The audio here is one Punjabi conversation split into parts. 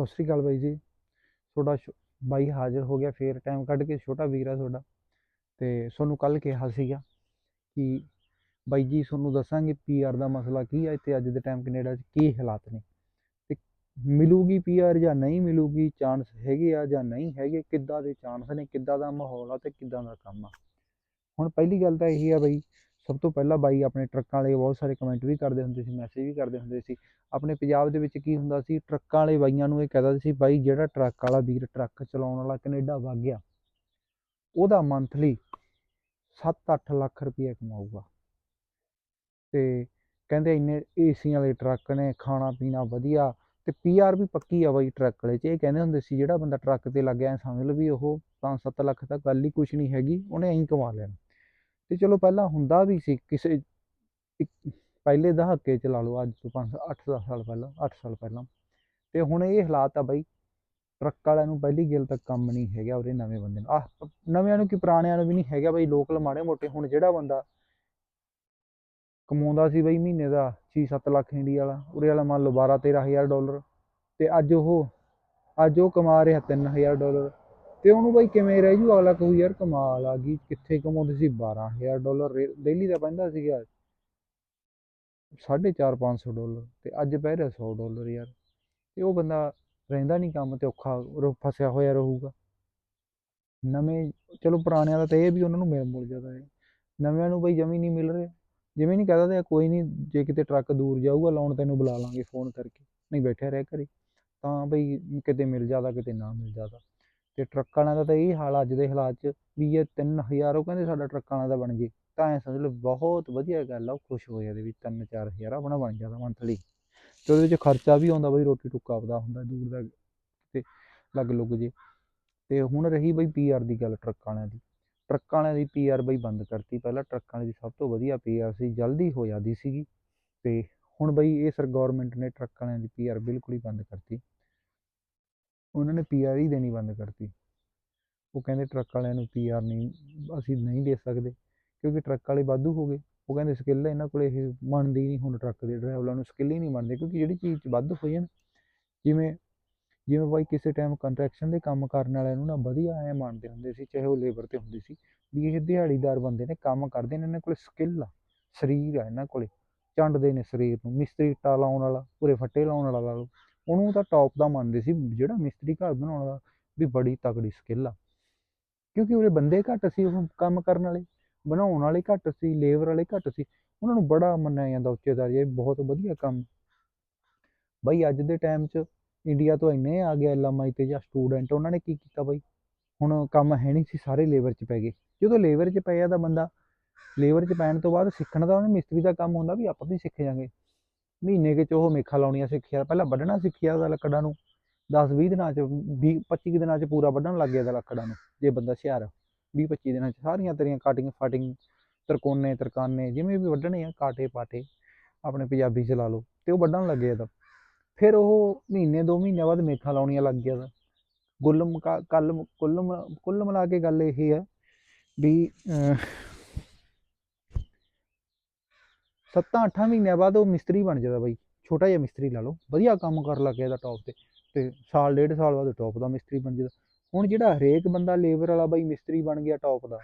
ਸਤਿ ਸ਼੍ਰੀ ਅਕਾਲ ਬਾਈ ਜੀ। ਤੁਹਾਡਾ ਛ- ਬਾਈ ਹਾਜ਼ਰ ਹੋ ਗਿਆ, ਫੇਰ ਟਾਈਮ ਕੱਢ ਕੇ ਛੋਟਾ ਵੀਰ ਆ ਤੁਹਾਡਾ। ਤੇ ਤੁਹਾਨੂੰ ਕੱਲ ਕਿਹਾ ਸੀਗਾ ਕਿ ਬਾਈ ਜੀ, ਤੁਹਾਨੂੰ ਦੱਸਾਂਗੇ ਪੀਆਰ ਦਾ ਮਸਲਾ ਕੀ ਹੈ ਤੇ ਅੱਜ ਦੇ ਟਾਈਮ ਕੈਨੇਡਾ 'ਚ ਕੀ ਹਾਲਾਤ ਨੇ। ਤੇ ਮਿਲੂਗੀ ਪੀਆਰ ਜਾਂ ਨਹੀਂ ਮਿਲੂਗੀ ਚਾਂਸ ਹੈਗੇ ਆ ਜਾਂ ਨਹੀਂ ਹੈਗੇ, ਕਿੱਦਾਂ ਦੇ ਚਾਂਸ ਨੇ, ਕਿੱਦਾਂ ਦਾ ਮਾਹੌਲ ਆ ਤੇ ਕਿੱਦਾਂ ਦਾ ਕੰਮ ਆ। ਹੁਣ ਪਹਿਲੀ ਗੱਲ ਤਾਂ ਇਹੀ ਆ ਬਾਈ ਸਭ ਤੋਂ ਪਹਿਲਾਂ ਬਾਈ ਆਪਣੇ ਟਰੱਕਾਂ ਵਾਲੇ ਬਹੁਤ ਸਾਰੇ ਕਮੈਂਟ ਵੀ ਕਰਦੇ ਹੁੰਦੇ ਸੀ ਮੈਸੇਜ ਵੀ ਕਰਦੇ ਹੁੰਦੇ ਸੀ। ਆਪਣੇ ਪੰਜਾਬ ਦੇ ਵਿੱਚ ਕੀ ਹੁੰਦਾ ਸੀ, ਟਰੱਕਾਂ ਵਾਲੇ ਬਾਈਆਂ ਨੂੰ ਇਹ ਕਹਿੰਦਾ ਸੀ, ਬਾਈ ਜਿਹੜਾ ਟਰੱਕ ਵਾਲਾ ਵੀਰ ਟਰੱਕ ਚਲਾਉਣ ਵਾਲਾ ਕੈਨੇਡਾ ਵਗ ਗਿਆ, ਉਹਦਾ ਮੰਥਲੀ 7-8 ਲੱਖ ਰੁਪਏ ਕਮਾਊਗਾ। ਤੇ ਕਹਿੰਦੇ ਇੰਨੇ ਏਸੀਆਂ ਵਾਲੇ ਟਰੱਕ ਨੇ ਖਾਣਾ ਪੀਣਾ ਵਧੀਆ, ਤੇ ਪੀਆਰ ਵੀ ਪੱਕੀ ਆ ਬਾਈ ਟਰੱਕ ਵਾਲੇ 'ਚ। ਇਹ ਕਹਿੰਦੇ ਹੁੰਦੇ ਸੀ, ਜਿਹੜਾ ਬੰਦਾ ਟਰੱਕ ਤੇ ਲੱਗ ਗਿਆ ਸਮਝ ਲਓ ਵੀ ਉਹ 5-7 ਲੱਖ ਤਾਂ ਗੱਲ ਹੀ ਕੁਛ ਨਹੀਂ ਹੈਗੀ, ਉਹਨੇ ਐਂ ਕਮਾ ਲੈਣਾ। ਤੇ ਚਲੋ ਪਹਿਲਾਂ ਹੁੰਦਾ ਵੀ ਸੀ ਕਿਸੇ ਇੱਕ- ਪਹਿਲੇ ਦਹਾਕੇ ਚ ਲਾ ਲਓ ਅੱਜ ਤੋਂ 5 8 ਸਾਲ ਪਹਿਲਾਂ 8 ਸਾਲ ਪਹਿਲਾਂ। ਤੇ ਹੁਣ ਇਹ ਹਾਲਾਤ ਆ ਬਾਈ, ਟਰੱਕ ਵਾਲਿਆਂ ਨੂੰ ਪਹਿਲੀ ਗੱਲ ਤਾਂ ਕੰਮ ਨਹੀਂ ਹੈਗਾ ਉਹਦੇ ਨਵੇਂ ਬੰਦੇ ਨੂੰ। ਆਹ, ਨਵਿਆਂ ਨੂੰ ਕਿ, ਪੁਰਾਣਿਆਂ ਨੂੰ ਵੀ ਨਹੀਂ ਹੈਗਾ ਬਾਈ, ਲੋਕਲ ਮਾੜੇ ਮੋਟੇ। ਹੁਣ ਜਿਹੜਾ ਬੰਦਾ ਕਮਾਉਂਦਾ ਸੀ ਬਈ ਮਹੀਨੇ ਦਾ 6-7 ਲੱਖ ਇੰਡੀਆ ਵਾਲਾ, ਉਰੇ ਵਾਲਾ ਮੰਨ ਲਓ 12-13 ਹਜ਼ਾਰ ਡਾਲਰ। ਤੇ ਅੱਜ ਉਹ ਅੱਜ ਉਹ ਕਮਾ ਰਿਹਾ 3000 ਡਾਲਰ। ਤੇ ਉਹਨੂੰ ਬਾਈ ਕਿਵੇਂ ਰਹਿ ਜੂ? ਅਗਲਾ ਕਹੂ, ਯਾਰ ਕਮਾਲ ਆ ਗਈ, ਕਿੱਥੇ ਕਮਾਉਂਦੇ ਸੀ? 12000 ਡਾਲਰ ਡੇਲੀ ਦਾ ਪੈਂਦਾ ਸੀਗਾ ਸਾਢੇ ਚਾਰ 500 ਡਾਲਰ ਤੇ ਅੱਜ ਪੈ ਰਿਹਾ 100 ਡਾਲਰ ਯਾਰ। ਤੇ ਉਹ ਬੰਦਾ ਰਹਿੰਦਾ ਨਹੀਂ ਕੰਮ ਤੇ ਔਖਾ ਰ- ਫਸਿਆ ਹੋਇਆ ਰਹੂਗਾ। ਨਵੇਂ, ਚਲੋ ਪੁਰਾਣਿਆਂ ਦਾ ਤਾਂ ਇਹ ਵੀ ਉਹਨਾਂ ਨੂੰ ਮਿਲ, ਮੁਲ ਜਾਂਦਾ ਹੈ। ਨਵਿਆਂ ਨੂੰ ਬਈ ਜਮੀ ਨਹੀਂ ਮਿਲ ਰਿਹਾ। ਜਿਵੇਂ ਨਹੀਂ ਕਹਦਾ ਤੇ ਕੋਈ ਨਹੀਂ ਜੇ ਕਿਤੇ ਟਰੱਕ ਦੂਰ ਜਾਊਗਾ, ਲਾਉਣ ਤੈਨੂੰ ਬੁਲਾ ਲਾਂਗੇ ਫੋਨ ਕਰਕੇ। ਨਹੀਂ ਬੈਠਿਆ ਰਹਿ ਘਰੇ। ਤਾਂ ਬਈ ਕਿਤੇ ਮਿਲ ਜਾਂਦਾ ਕਿਤੇ ਨਾ ਮਿਲ ਜਾਂਦਾ ਤੇ ਟਰੱਕ ਵਾਲਿਆਂ ਦਾ ਤਾਂ ਇਹ ਹਾਲ ਅੱਜ ਦੇ ਹਾਲਾਤ 'ਚ ਵੀ ਇਹ 3000 ਉਹ ਕਹਿੰਦੇ ਸਾਡਾ ਟਰੱਕ ਵਾਲਿਆਂ ਦਾ ਬਣ ਜੇ, ਤਾਂ ਐ ਸਮਝ ਲਓ ਬਹੁਤ ਵਧੀਆ ਗੱਲ ਆ, ਉਹ ਖੁਸ਼ ਹੋ ਜਾਂਦੇ ਵੀ 3-4000 ਆਪਣਾ ਬਣ ਜਾਂਦਾ ਮੰਥਲੀ ਤੇ ਉਹਦੇ ਵਿੱਚ ਖਰਚਾ ਵੀ ਆਉਂਦਾ ਬਈ ਰੋਟੀ ਟੁੱਕਾ ਆਪਦਾ ਹੁੰਦਾ ਦੂਰ ਦਾ ਤੇ ਲੱਗ ਲੁੱਗ ਜੇ। ਤੇ ਹੁਣ ਰਹੀ ਬਈ ਪੀਆਰ ਦੀ ਗੱਲ ਟਰੱਕ ਵਾਲਿਆਂ ਦੀ, ਟਰੱਕ ਵਾਲਿਆਂ ਦੀ ਪੀਆਰ ਬਈ ਬੰਦ ਕਰਤੀ ਪਹਿਲਾਂ, ਟਰੱਕ ਵਾਲਿਆਂ ਦੀ ਸਭ ਤੋਂ ਵਧੀਆ ਪੀਆਰ ਸੀ, ਜਲਦੀ ਹੋ ਜਾਂਦੀ ਸੀਗੀ। ਤੇ ਹੁਣ ਬਈ ਇਹ ਸਰ ਗਵਰਨਮੈਂਟ ਨੇ ਟਰੱਕ ਵਾਲਿਆਂ ਦੀ ਪੀਆਰ ਬਿਲਕੁਲ ਹੀ ਬੰਦ ਕਰਤੀ। ਉਹਨਾਂ ਨੇ ਪੀਆਰ ਹੀ ਦੇਣੀ ਬੰਦ ਕਰਤੀ। ਉਹ ਕਹਿੰਦੇ ਟਰੱਕ ਵਾਲਿਆਂ ਨੂੰ ਪੀਆਰ ਨਹੀਂ, ਅਸੀਂ ਨਹੀਂ ਦੇ ਸਕਦੇ, ਕਿਉਂਕਿ ਟਰੱਕ ਵਾਲੇ ਵਾਧੂ ਹੋ ਗਏ। ਉਹ ਕਹਿੰਦੇ ਸਕਿੱਲ ਇਹਨਾਂ ਕੋਲ ਇਹ ਮੰਨਦੀ ਨਹੀਂ, ਹੁਣ ਟਰੱਕ ਦੇ ਡਰਾਈਵਰਾਂ ਨੂੰ ਸਕਿੱਲ ਹੀ ਨਹੀਂ ਮੰਨਦੇ ਕਿਉਂਕਿ ਜਿਹੜੀ ਚੀਜ਼ 'ਚ ਹੋਈ ਹੈ ਨਾ, ਜਿਵੇਂ ਜਿਵੇਂ ਬਾਈ ਕਿਸੇ ਟਾਈਮ ਕੰਟਰੈਕਸ਼ਨ ਦੇ ਕੰਮ ਕਰਨ ਵਾਲਿਆਂ ਨੂੰ ਨਾ ਵਧੀਆ ਐ ਮੰਨਦੇ ਹੁੰਦੇ ਸੀ, ਚਾਹੇ ਉਹ ਲੇਬਰ ਤੇ ਹੁੰਦੇ ਸੀ, ਵੀ ਇਹ ਦਿਹਾੜੀਦਾਰ ਬੰਦੇ ਨੇ ਕੰਮ ਕਰਦੇ ਨੇ, ਇਹਨਾਂ ਕੋਲ ਸਕਿੱਲ ਆ, ਸਰੀਰ ਆ ਇਹਨਾਂ ਕੋਲੇ, ਚੰਡਦੇ ਨੇ ਸਰੀਰ ਨੂੰ, ਮਿਸਤਰੀ ਟਾ ਲਾਉਣ ਵਾਲਾ ਪੂਰੇ ਫੱਟੇ ਲਾਉਣ ਵਾਲਾ ਲਾ ਲਓ। ਉਹਨੂੰ ਤਾਂ ਟੌਪ ਦਾ ਮੰਨਦੇ ਸੀ, ਜਿਹੜਾ ਮਿਸਤਰੀ ਘਰ ਬਣਾਉਣ ਦਾ ਵੀ ਬੜੀ ਤਕੜੀ ਸਕਿੱਲ ਆ। ਕਿਉਂਕਿ ਉਹਦੇ ਬੰਦੇ ਘੱਟ ਸੀ, ਉਹ ਕੰਮ ਕਰਨ ਵਾਲੇ, ਬਣਾਉਣ ਵਾਲੇ ਘੱਟ ਸੀ, ਲੇਬਰ ਵਾਲੇ ਘੱਟ ਸੀ, ਉਹਨਾਂ ਨੂੰ ਬੜਾ ਮੰਨਿਆ ਜਾਂਦਾ ਉੱਚੇਦਾਰ ਇਹ ਬਹੁਤ ਵਧੀਆ ਕੰਮ। ਬਈ ਅੱਜ ਦੇ ਟਾਈਮ 'ਚ ਇੰਡੀਆ ਤੋਂ ਇੰਨੇ ਆ ਗਿਆ ਐਲਐਮਆਈ ਤੇ ਜਾਂ ਸਟੂਡੈਂਟ ਉਹਨਾਂ ਨੇ ਕੀ ਕੀਤਾ ਬਈ? ਹੁਣ ਕੰਮ ਹੈ ਨਹੀਂ ਸੀ, ਸਾਰੇ ਲੇਬਰ 'ਚ ਪੈ ਗਏ। ਜਦੋਂ ਲੇਬਰ 'ਚ ਪਿਆ ਤਾਂ ਬੰਦਾ, ਲੇਬਰ 'ਚ ਪੈਣ ਤੋਂ ਬਾਅਦ ਸਿੱਖਣ ਦਾ, ਉਹਨੇ ਮਿਸਤਰੀ ਦਾ ਕੰਮ ਹੁੰਦਾ ਵੀ ਆਪਾਂ ਵੀ ਸਿੱਖ ਜਾਂਗੇ। ਮਹੀਨੇ ਕੇ 'ਚ ਉਹ ਮੇਖਾਂ ਲਾਉਣੀਆਂ ਸਿੱਖਿਆ, ਪਹਿਲਾਂ ਵੱਢਣਾ ਸਿੱਖਿਆ ਉਹਦਾ ਲੱਕੜਾਂ ਨੂੰ। 10-20 ਦਿਨਾਂ 'ਚ 20 25 ਦਿਨਾਂ 'ਚ ਪੂਰਾ ਵੱਢਣ ਲੱਗ ਗਿਆ ਉਹਦਾ ਲੱਕੜਾਂ ਨੂੰ, ਜੇ ਬੰਦਾ ਹੁਸ਼ਿਆਰ 20-25 ਦਿਨਾਂ 'ਚ ਸਾਰੀਆਂ ਤੇਰੀਆਂ ਕਟਿੰਗ ਫਟਿੰਗ ਤਰਕੋਨੇ, ਤਰਕਾਨੇ, ਜਿਵੇਂ ਵੀ ਵੱਢਣੇ ਆ, ਕਾਟੇ, ਪਾਟੇ, ਆਪਣੇ ਪੰਜਾਬੀ 'ਚ ਲਾ ਲਓ, ਤੇ ਉਹ ਵੱਢਣ ਲੱਗੇ ਤਾਂ ਫਿਰ ਉਹ ਮਹੀਨੇ, ਦੋ ਮਹੀਨੇ ਬਾਅਦ ਮੇਖਾਂ ਲਾਉਣੀਆਂ ਲੱਗ ਗਿਆ ਤਾਂ ਗੁੱਲ ਮੁਕਾ, ਕੱਲ ਕੁੱਲ ਮ- ਕੁੱਲ ਮਿਲਾ ਕੇ ਗੱਲ ਇਹ ਹੈ ਵੀ ਅਹ, ਸੱਤਾਂ ਅੱਠਾਂ ਮਹੀਨਿਆਂ ਬਾਅਦ ਉਹ ਮਿਸਤਰੀ ਬਣ ਜਾਂਦਾ ਬਾਈ ਛੋਟਾ ਜਿਹਾ ਮਿਸਤਰੀ ਲਾ ਲਓ ਵਧੀਆ ਕੰਮ ਕਰਨ ਲੱਗ ਗਿਆ ਟੌਪ ਤੇ ਤੇ ਸਾਲ ਡੇਢ ਸਾਲ ਬਾਅਦ ਟੌਪ ਦਾ ਮਿਸਤਰੀ ਬਣ ਜਾਂਦਾ। ਹੁਣ ਜਿਹੜਾ ਹਰੇਕ ਬੰਦਾ ਲੇਬਰ ਵਾਲਾ ਬਾਈ ਮਿਸਤਰੀ ਬਣ ਗਿਆ ਟੌਪ ਦਾ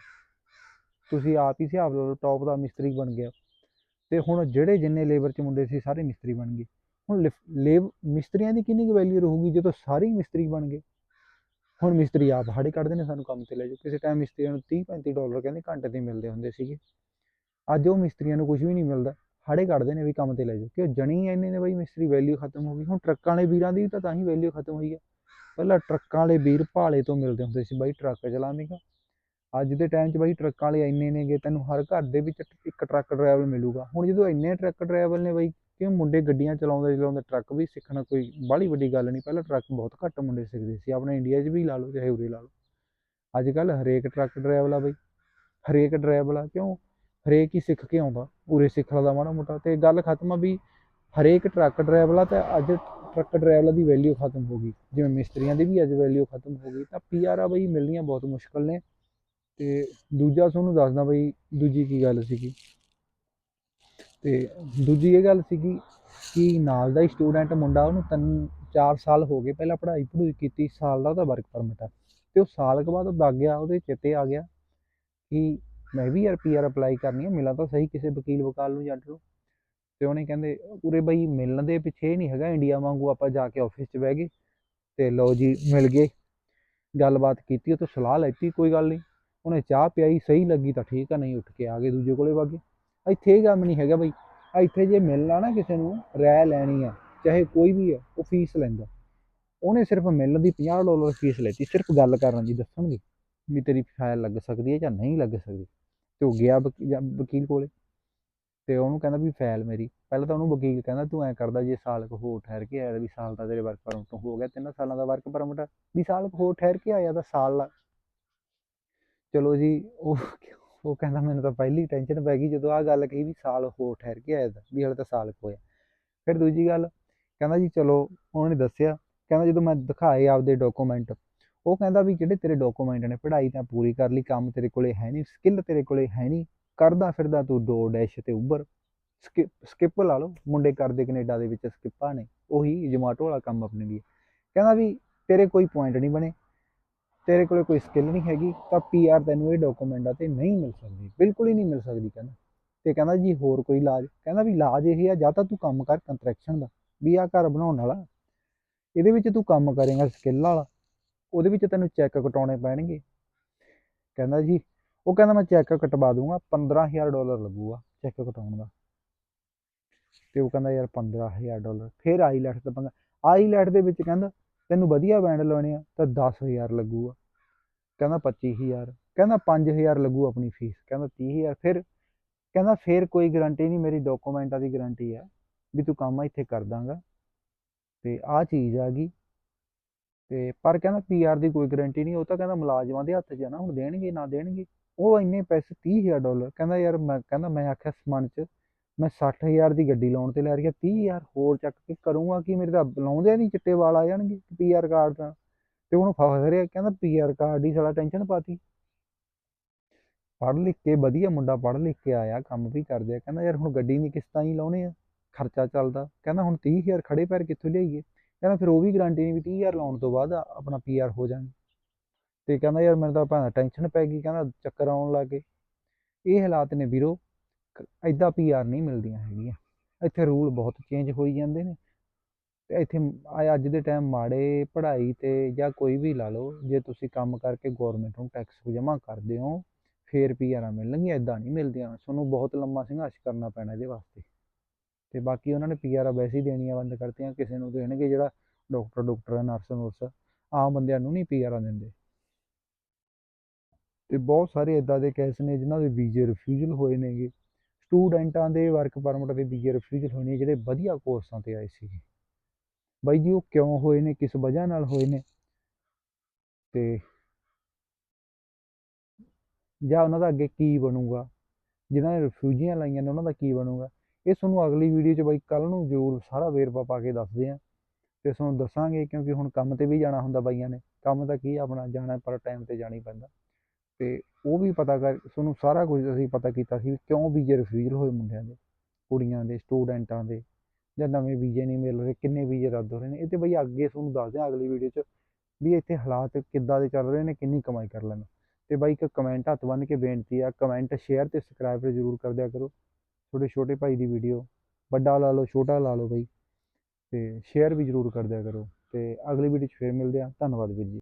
ਤੁਸੀਂ ਆਪ ਹੀ ਹਿਸਾਬ ਲਾ ਲਓ ਟੌਪ ਦਾ ਮਿਸਤਰੀ ਬਣ ਗਿਆ। ਤੇ ਹੁਣ ਜਿਹੜੇ ਜਿੰਨੇ ਲੇਬਰ ਚ ਮੁੰਡੇ ਸੀ ਸਾਰੇ ਮਿਸਤਰੀ ਬਣ ਗਏ। ਹੁਣ ਲਿਫ- ਲੇਬ ਮਿਸਤਰੀਆਂ ਦੀ ਕਿੰਨੀ ਕੁ ਵੈਲਿਊ ਰਹੂਗੀ ਜਦੋਂ ਸਾਰੇ ਹੀ ਮਿਸਤਰੀ ਬਣ ਗਏ? ਹੁਣ ਮਿਸਤਰੀ ਆਪ ਹਾੜੇ ਕੱਢਦੇ ਨੇ ਸਾਨੂੰ ਕੰਮ ਤੇ ਲੈ ਜਾਓ। ਕਿਸੇ ਟਾਈਮ ਮਿਸਤਰੀਆਂ ਨੂੰ 30 35 ਡਾਲਰ ਕਹਿੰਦੇ ਘੰਟੇ ਤੇ ਮਿਲਦੇ ਹੁੰਦੇ ਸੀਗੇ। ਅੱਜ ਉਹ ਮਿਸਤਰੀਆਂ ਨੂੰ ਕੁਝ ਵੀ ਨਹੀਂ ਮਿਲਦਾ। ਹਾੜੇ ਕੱਢਦੇ ਨੇ ਵੀ ਕੰਮ ਤੇ ਲੈ ਜਾਓ। ਕਿ ਜਣੀ ਇੰਨੇ ਨੇ ਬਈ, ਮਿਸਤਰੀ ਵੈਲਿਊ ਖਤਮ ਹੋ ਗਈ। ਹੁਣ ਟਰੱਕਾਂ ਵਾਲੇ ਵੀਰਾਂ ਦੀ ਵੀ ਤਾਂ ਤਾਂ ਹੀ ਵੈਲਿਊ ਖਤਮ ਹੋਈ ਹੈ ਪਹਿਲਾਂ ਟਰੱਕਾਂ ਵਾਲੇ ਵੀਰ ਭਾਲੇ ਤੋਂ ਮਿਲਦੇ ਹੁੰਦੇ ਸੀ ਬਾਈ, ਟਰੱਕ ਚਲਾਵੇਂਗਾ ਅੱਜ ਦੇ ਟਾਈਮ 'ਚ ਬਾਈ, ਟਰੱਕਾਂ ਵਾਲੇ ਇੰਨੇ ਨੇਗੇ ਤੈਨੂੰ ਹਰ ਘਰ ਦੇ ਵਿੱਚ ਇੱਕ ਟਰੱਕ ਡਰਾਈਵਰ ਮਿਲੂਗਾ। ਹੁਣ ਜਦੋਂ ਇੰਨੇ ਟਰੱਕ ਡਰਾਈਵਰ ਨੇ ਬਾਈ, ਕਿ ਮੁੰਡੇ ਗੱਡੀਆਂ ਚਲਾਉਂਦੇ ਚਲਾਉਂਦੇ ਟਰੱਕ ਵੀ ਸਿੱਖਣਾ ਕੋਈ ਬਾਹਲੀ ਵੱਡੀ ਗੱਲ ਨਹੀਂ। ਪਹਿਲਾਂ ਟਰੱਕ ਬਹੁਤ ਘੱਟ ਮੁੰਡੇ ਸਿੱਖਦੇ ਸੀ। ਆਪਣੇ ਇੰਡੀਆ 'ਚ ਵੀ ਲਾ ਲਓ, ਚਾਹੇ ਉਰੇ ਲਾ ਲਓ। ਅੱਜ ਕੱਲ ਹਰੇਕ ਟਰੱਕ ਡਰਾਈਵਰ ਆ ਬਾਈ। ਹਰੇਕ ਡਰਾਈਵਰ ਆ। ਕਿਉਂ? ਹਰੇਕ ਹੀ ਸਿੱਖ ਕੇ ਆਉਂਦਾ ਉਰੇ ਸਿੱਖ ਲਦਾ ਮਾੜਾ ਮੋਟਾ। ਤੇ ਗੱਲ ਖਤਮ ਆ ਵੀ ਹਰੇਕ ਟਰੱਕ ਡਰਾਈਵਰ ਆ ਤੇ ਅੱਜ ਟਰੱਕ ਡਰਾਈਵਰ ਦੀ ਵੈਲਿਊ ਖਤਮ ਹੋ ਗਈ। ਜਿਵੇਂ ਮਿਸਤਰੀਆਂ ਦੀ ਵੀ ਅੱਜ ਵੈਲਿਊ ਖਤਮ ਹੋ ਗਈ, ਤਾਂ ਪੀਆਰ ਆ ਬਈ ਮਿਲਣੀਆਂ ਬਹੁਤ ਮੁਸ਼ਕਲ ਨੇ। ਤੇ ਦੂਜਾ ਤੁਹਾਨੂੰ ਦੱਸਦਾ ਬਈ ਦੂਜੀ ਕੀ ਗੱਲ ਸੀਗੀ? ਤੇ ਦੂਜੀ ਇਹ ਗੱਲ ਸੀਗੀ ਕਿ ਨਾਲ ਦਾ ਹੀ ਸਟੂਡੈਂਟ ਮੁੰਡਾ, ਉਹਨੂੰ ਤਿੰਨ ਚਾਰ ਸਾਲ ਹੋ ਗਏ ਪਹਿਲਾਂ ਪੜ੍ਹਾਈ ਪੜੂਈ ਕੀਤੀ, ਸਾਲ ਦਾ ਉਹਦਾ ਵਰਕ ਪਰਮਿਟ ਆ। ਤੇ ਉਹ ਸਾਲ ਕੁ ਬਾਅਦ ਉਹ ਵਗ ਗਿਆ, ਉਹਦੇ ਚਿੱਤੇ ਆ ਗਿਆ ਕਿ ਮੈਂ ਵੀ ਯਾਰ ਪੀਆਰ ਅਪਲਾਈ ਕਰਨੀ ਆ, ਮਿਲਾਂ ਤਾਂ ਸਹੀ ਕਿਸੇ ਵਕੀਲ ਵਕਾਲ ਨੂੰ ਜੱਟ ਨੂੰ। ਤੇ ਉਹਨੇ ਕਹਿੰਦੇ, ਉਰੇ ਬਈ ਮਿਲਣ ਦੇ ਪਿੱਛੇ ਇਹ ਨਹੀਂ ਹੈਗਾ ਇੰਡੀਆ ਵਾਂਗੂ ਆਪਾਂ ਜਾ ਕੇ ਆਫਿਸ 'ਚ ਬਹਿ ਗਏ ਤੇ ਲਓ ਜੀ, ਮਿਲ ਗਏ। ਗੱਲਬਾਤ ਕੀਤੀ ਉਹ ਤੋਂ ਸਲਾਹ ਲੈਤੀ, ਕੋਈ ਗੱਲ ਨਹੀਂ। ਉਹਨੇ ਚਾਹ ਪਿਆਈ, ਸਹੀ ਲੱਗੀ ਤਾਂ ਠੀਕ ਆ, ਨਹੀਂ ਉੱਠ ਕੇ ਆ ਗਏ ਦੂਜੇ ਕੋਲੇ ਵਾਗੇ। ਇੱਥੇ ਇਹ ਕੰਮ ਨਹੀਂ ਹੈਗਾ ਬਈ। ਇੱਥੇ ਜੇ ਮਿਲਣਾ ਨਾ ਕਿਸੇ ਨੂੰ ਰਾਇ ਲੈਣੀ ਆ, ਚਾਹੇ ਕੋਈ ਵੀ ਆ, ਉਹ ਫੀਸ ਲੈਂਦਾ। ਉਹਨੇ ਸਿਰਫ ਮਿਲਣ ਦੀ 50 ਡਾਲਰ ਫੀਸ ਲੈਤੀ, ਸਿਰਫ ਗੱਲ ਕਰਨ ਦੀ ਦੱਸਣ ਦੀ ਵੀ ਤੇਰੀ ਫਾਈਲ ਲੱਗ ਸਕਦੀ ਹੈ ਜਾਂ ਨਹੀਂ ਲੱਗ ਸਕਦੀ। ਤੇ ਉਹ ਗਿਆ ਵਕੀ- ਜਾਂ ਵਕੀਲ ਕੋਲੇ। ਤੇ ਉਹਨੂੰ ਕਹਿੰਦਾ ਵੀ ਫਾਈਲ ਮੇਰੀ। ਪਹਿਲਾਂ ਤਾਂ ਉਹਨੂੰ ਵਕੀਲ ਕਹਿੰਦਾ, ਤੂੰ ਐ ਕਰਦਾ ਜੇ ਸਾਲ ਕੁ ਹੋਰ ਠਹਿਰ ਕੇ ਆਇਆ ਵੀ ਸਾਲ ਦਾ ਤੇਰੇ ਵਰਕ ਪਰਮਿਟ ਹੋ ਗਿਆ। ਤਿੰਨ ਸਾਲਾਂ ਦਾ ਵਰਕ ਪਰਮਿਟ ਆ। ਵੀ ਸਾਲ ਕੁ ਹੋਰ ਠਹਿਰ ਕੇ ਆਇਆ ਤਾਂ ਸਾਲ ਲਾ ਚਲੋ ਜੀ, ਉਹ ਉਹ ਕਹਿੰਦਾ, ਮੈਨੂੰ ਤਾਂ ਪਹਿਲੀ ਟੈਨਸ਼ਨ ਪੈ ਗਈ ਜਦੋਂ ਆਹ ਗੱਲ ਕਹੀ ਵੀ ਸਾਲ ਹੋਰ ਠਹਿਰ ਕੇ ਆਇਆ ਤਾਂ, ਵੀ ਹਲੇ ਤਾਂ ਸਾਲ ਕੁ ਹੋਇਆ। ਫਿਰ ਦੂਜੀ ਗੱਲ, ਕਹਿੰਦਾ ਜੀ, ਚਲੋ, ਉਹਨੇ ਦੱਸਿਆ, ਕਹਿੰਦਾ ਜਦੋਂ ਮੈਂ ਦਿਖਾਏ ਆਪਦੇ ਡਾਕੂਮੈਂਟ ਉਹ ਕਹਿੰਦਾ ਵੀ ਜਿਹੜੇ ਤੇਰੇ ਡਾਕੂਮੈਂਟ ਨੇ, ਪੜ੍ਹਾਈ ਤਾਂ ਪੂਰੀ ਕਰ ਲਈ, ਕੰਮ ਤੇਰੇ ਕੋਲੇ ਹੈ ਨਹੀਂ ਸਕਿੱਲ ਤੇਰੇ ਕੋਲੇ ਹੈ ਨਹੀਂ, ਕਰਦਾ ਫਿਰਦਾ ਤੂੰ ਡੋ ਡੈਸ਼ ਤੇ ਉਬਰ ਸਕਿਪ ਸਕਿਪ ਲਾ ਲਓ, ਮੁੰਡੇ ਕਰਦੇ ਕੈਨੇਡਾ ਦੇ ਵਿੱਚ ਸਕਿੱਪਾਂ ਨੇ, ਉਹੀ ਜਮਾਟੋ ਵਾਲਾ ਕੰਮ ਆਪਣੇ ਲਈ। ਕਹਿੰਦਾ ਵੀ ਤੇਰੇ ਕੋਈ ਪੁਆਇੰਟ ਨਹੀਂ ਬਣੇ, ਤੇਰੇ ਕੋਲੇ ਕੋਈ ਸਕਿੱਲ ਨਹੀਂ ਹੈਗੀ, ਤਾਂ ਪੀਆਰ ਤੈਨੂੰ ਇਹ ਡਾਕੂਮੈਂਟਾਂ ਤੇ ਨਹੀਂ ਮਿਲ ਸਕਦੀ, ਬਿਲਕੁਲ ਹੀ ਨਹੀਂ ਮਿਲ ਸਕਦੀ ਕਹਿੰਦਾ। ਤੇ ਕਹਿੰਦਾ ਜੀ ਹੋਰ ਕੋਈ ਇਲਾਜ, ਕਹਿੰਦਾ ਵੀ ਇਲਾਜ ਇਹ ਆ, ਜਾਂ ਤਾਂ ਤੂੰ ਕੰਮ ਕਰ ਕੰਟਰੈਕਸ਼ਨ ਦਾ, ਵੀ ਆ ਘਰ ਬਣਾਉਣ ਵਾਲਾ, ਇਹਦੇ ਵਿੱਚ ਤੂੰ ਕੰਮ ਕਰੇਗਾ ਸਕਿੱਲ ਵਾਲਾ। ਉਹਦੇ ਵਿੱਚ ਤੈਨੂੰ ਚੈੱਕ ਕਟਾਉਣੇ ਪੈਣਗੇ। ਕਹਿੰਦਾ ਜੀ, ਉਹ ਕਹਿੰਦਾ ਮੈਂ ਚੈੱਕ ਕਟਵਾ ਦੂੰਗਾ 15000 ਡਾਲਰ ਲੱਗੂਗਾ ਚੈੱਕ ਕਟਾਉਣ ਦਾ। ਤੇ ਉਹ ਕਹਿੰਦਾ ਯਾਰ 15000 ਡਾਲਰ ਫਿਰ ਆਈਲੈਟ ਦਾ ਪੰਗਾ ਆਈਲੈਟ ਦੇ ਵਿੱਚ ਕਹਿੰਦਾ ਤੈਨੂੰ ਵਧੀਆ ਬੈਂਡ ਲਾਉਣੇ ਆ, ਤਾਂ 10000 ਲੱਗੂਗਾ। ਕਹਿੰਦਾ 25000 ਕਹਿੰਦਾ 5000 ਲੱਗੂ ਆਪਣੀ ਫੀਸ ਕਹਿੰਦਾ 30000 ਫਿਰ ਕਹਿੰਦਾ ਫਿਰ ਕੋਈ ਗਾਰੰਟੀ ਨਹੀਂ, ਮੇਰੀ ਡਾਕੂਮੈਂਟਾਂ ਦੀ ਗਾਰੰਟੀ ਹੈ ਵੀ ਤੂੰ ਕੰਮ ਇੱਥੇ ਕਰ ਦਾਂਗਾ। ਤੇ ਆਹ ਚੀਜ਼ ਆ ਗਈ। ਤੇ ਪਰ ਕਹਿੰਦਾ ਪੀਆਰ ਦੀ ਕੋਈ ਗਾਰੰਟੀ ਨਹੀਂ, ਉਹ ਤਾਂ ਕਹਿੰਦਾ ਮੁਲਾਜ਼ਮਾਂ ਦੇ ਹੱਥ 'ਚ ਆ ਨਾ, ਹੁਣ ਦੇਣਗੇ, ਨਾ ਦੇਣਗੇ। ਉਹ ਇੰਨੇ ਪੈਸੇ 30000 ਡਾਲਰ ਕਹਿੰਦਾ ਯਾਰ ਮੈਂ, ਕਹਿੰਦਾ ਮੈਂ ਆਖਿਆ ਸਮਾਨ 'ਚ, ਮੈਂ 60000 ਦੀ ਗੱਡੀ ਲਾਉਣ ਤੇ ਲੈ ਰਿਹਾ 30000 ਹੋਰ ਚੱਕ ਕੇ ਕਰੂੰਗਾ ਕਿ ਮੇਰੇ ਤਾਂ ਲਾਉਂਦੇ ਨਹੀਂ, ਚਿੱਟੇ ਵਾਲ ਆ ਜਾਣਗੇ ਪੀਆਰ ਕਾਰਡ ਦਾ ਤੇ ਉਹਨੂੰ ਫਸ ਰਿਹਾ, ਕਹਿੰਦਾ ਪੀਆਰ ਕਾਰਡ ਦੀ ਸਾਲਾ ਟੈਨਸ਼ਨ ਪਾਤੀ। ਪੜ੍ਹ ਲਿਖ ਕੇ ਵਧੀਆ ਮੁੰਡਾ ਪੜ੍ਹ ਲਿਖ ਕੇ ਆਇਆ, ਕੰਮ ਵੀ ਕਰਦੇ ਆ, ਕਹਿੰਦਾ ਯਾਰ ਹੁਣ ਗੱਡੀ ਨਹੀਂ ਕਿਸ਼ਤਾਂ ਹੀ ਲਾਉਣੇ ਆ, ਖਰਚਾ ਚੱਲਦਾ। ਕਹਿੰਦਾ ਹੁਣ 30000 ਖੜੇ ਪੈਰ ਕਿੱਥੋਂ ਲਿਆਈਏ? ਕਹਿੰਦਾ ਫਿਰ ਉਹ ਵੀ ਗਾਰੰਟੀ ਨਹੀਂ ਵੀ 30000 ਲਾਉਣ ਤੋਂ ਬਾਅਦ ਆਪਣਾ ਪੀਆਰ ਹੋ ਜਾਣਗੇ। ਤੇ ਕਹਿੰਦਾ ਯਾਰ ਮੈਨੂੰ ਤਾਂ ਭਾਵੇਂ ਟੈਨਸ਼ਨ ਪੈ ਗਈ, ਕਹਿੰਦਾ ਚੱਕਰ ਆਉਣ ਲੱਗ ਗਏ। ਇਹ ਹਾਲਾਤ ਨੇ ਵੀਰੋ ਐਦਾਂ ਪੀਆਰ ਨਹੀਂ ਮਿਲਦੀਆਂ ਹੈਗੀਆਂ। ਇੱਥੇ ਰੂਲ ਬਹੁਤ ਚੇਂਜ ਹੋਈ ਜਾਂਦੇ ਨੇ। ਤੇ ਇੱਥੇ ਅੱਜ ਦੇ ਟਾਈਮ ਮਾੜੇ ਪੜ੍ਹਾਈ ਤੇ ਜਾਂ ਕੋਈ ਵੀ ਲਾ ਲਓ, ਜੇ ਤੁਸੀਂ ਕੰਮ ਕਰਕੇ ਗਵਰਨਮੈਂਟ ਨੂੰ ਟੈਕਸ ਜਮ੍ਹਾਂ ਕਰਦੇ ਹੋ, ਫੇਰ ਪੀਆਰਾਂ ਮਿਲਣਗੀਆਂ ਐਦਾਂ ਨਹੀਂ ਮਿਲਦੀਆਂ। ਤੁਹਾਨੂੰ ਬਹੁਤ ਲੰਮਾ ਸੰਘਰਸ਼ ਕਰਨਾ ਪੈਣਾ ਇਹਦੇ ਵਾਸਤੇ। ਤੇ ਬਾਕੀ ਉਹਨਾਂ ਨੇ ਪੀਆਰਾਂ ਵੈਸੇ ਹੀ ਦੇਣੀਆਂ ਬੰਦ ਕਰਤੀਆਂ, ਕਿਸੇ ਨੂੰ ਦੇਣਗੇ ਜਿਹੜਾ ਡਾਕਟਰ ਡਾਕਟਰ ਨਰਸ ਨੁਰਸ ਆਮ ਬੰਦਿਆਂ ਨੂੰ ਨਹੀਂ ਪੀਆਰਾਂ ਦਿੰਦੇ। ਤੇ ਬਹੁਤ ਸਾਰੇ ਇਦਾਂ ਦੇ ਕੇਸ ਨੇ ਜਿਨ੍ਹਾਂ ਦੇ ਵੀਜ਼ੇ ਰਿਫਿਊਜ਼ਲ ਹੋਏ ਨੇਗੇ। ਸਟੂਡੈਂਟਾਂ ਦੇ ਵਰਕ ਪਰਮਿਟ ਦੇ ਵੀਜ਼ੇ ਰਿਫਿਊਜ਼ਲ ਹੋਏ ਨੇ, ਜਿਹੜੇ ਵਧੀਆ ਕੋਰਸਾਂ ਤੇ ਆਏ ਸੀਗੇ। ਬਾਈ ਜੀ, ਉਹ ਕਿਉਂ ਹੋਏ ਨੇ, ਕਿਸ ਵਜ੍ਹਾ ਨਾਲ ਹੋਏ ਨੇ? ਤੇ ਜਾਂ ਉਹਨਾਂ ਦਾ ਅੱਗੇ ਕੀ ਬਣੂਗਾ? ਜਿਨ੍ਹਾਂ ਨੇ ਰਿਫਿਊਜੀਆਂ ਲਾਈਆਂ ਨੇ, ਉਹਨਾਂ ਦਾ ਕੀ ਬਣੂਗਾ? ਇਹ ਤੁਹਾਨੂੰ ਅਗਲੀ ਵੀਡੀਓ 'ਚ ਬਾਈ ਕੱਲ ਨੂੰ ਜ਼ਰੂਰ ਸਾਰਾ ਵੇਰਵਾ ਪਾ ਕੇ ਦੱਸਦੇ ਆ। ਤੇ ਤੁਹਾਨੂੰ ਦੱਸਾਂਗੇ ਕਿਉਂਕਿ ਹੁਣ ਕੰਮ ਤੇ ਵੀ ਜਾਣਾ ਹੁੰਦਾ ਬਾਈਆਂ ਨੇ। ਕੰਮ ਤਾਂ ਕੀ ਆਪਣਾ ਜਾਣਾ ਪਰ ਟਾਈਮ ਤੇ ਜਾਣੀ ਪੈਂਦਾ। ਤੇ ਉਹ ਵੀ ਪਤਾ ਕਰ, ਤੁਹਾਨੂੰ ਸਾਰਾ ਕੁਝ ਅਸੀਂ ਪਤਾ ਕੀਤਾ ਸੀ ਵੀ ਕਿਉਂ ਵੀਜ਼ੇ ਰਿਫਿਊਜ਼ਲ ਹੋਏ ਮੁੰਡਿਆਂ ਦੇ, ਕੁੜੀਆਂ ਦੇ ਸਟੂਡੈਂਟਾਂ ਦੇ, ਜਾਂ ਨਵੇਂ ਵੀਜ਼ੇ ਨਹੀਂ ਮਿਲ ਰਹੇ, ਕਿੰਨੇ ਵੀਜ਼ੇ ਰੱਦ ਹੋ ਰਹੇ ਨੇ। ਇਹ ਤੇ ਬਈ ਅੱਗੇ ਤੁਹਾਨੂੰ ਦੱਸਦੇ ਹਾਂ ਅਗਲੀ ਵੀਡੀਓ 'ਚ ਵੀ ਇੱਥੇ ਹਾਲਾਤ ਕਿੱਦਾਂ ਦੇ ਚੱਲ ਰਹੇ ਨੇ, ਕਿੰਨੀ ਕਮਾਈ ਕਰ ਲੈਣਾ ਤੇ ਬਾਈ ਇੱਕ ਕਮੈਂਟ ਹੱਥ ਬੰਨ੍ਹ ਕੇ ਬੇਨਤੀ ਆ ਕਮੈਂਟ ਸ਼ੇਅਰ ਤੇ ਸਬਸਕ੍ਰਾਈਬ ਜ਼ਰੂਰ ਕਰ ਦਿਆ ਕਰੋ। ਤੁਹਾਡੇ ਛੋਟੇ ਭਾਈ ਦੀ ਵੀਡੀਓ ਵੱਡਾ ਲਾ ਲਓ, ਛੋਟਾ ਲਾ ਲਓ ਬਾਈ, ਤੇ ਸ਼ੇਅਰ ਵੀ ਜ਼ਰੂਰ ਕਰ ਦਿਆ ਕਰੋ, ਤੇ ਅਗਲੀ ਵੀਡੀਓ 'ਚ ਫੇਰ ਮਿਲਦੇ ਆ ਧੰਨਵਾਦ ਵੀਰ ਜੀ।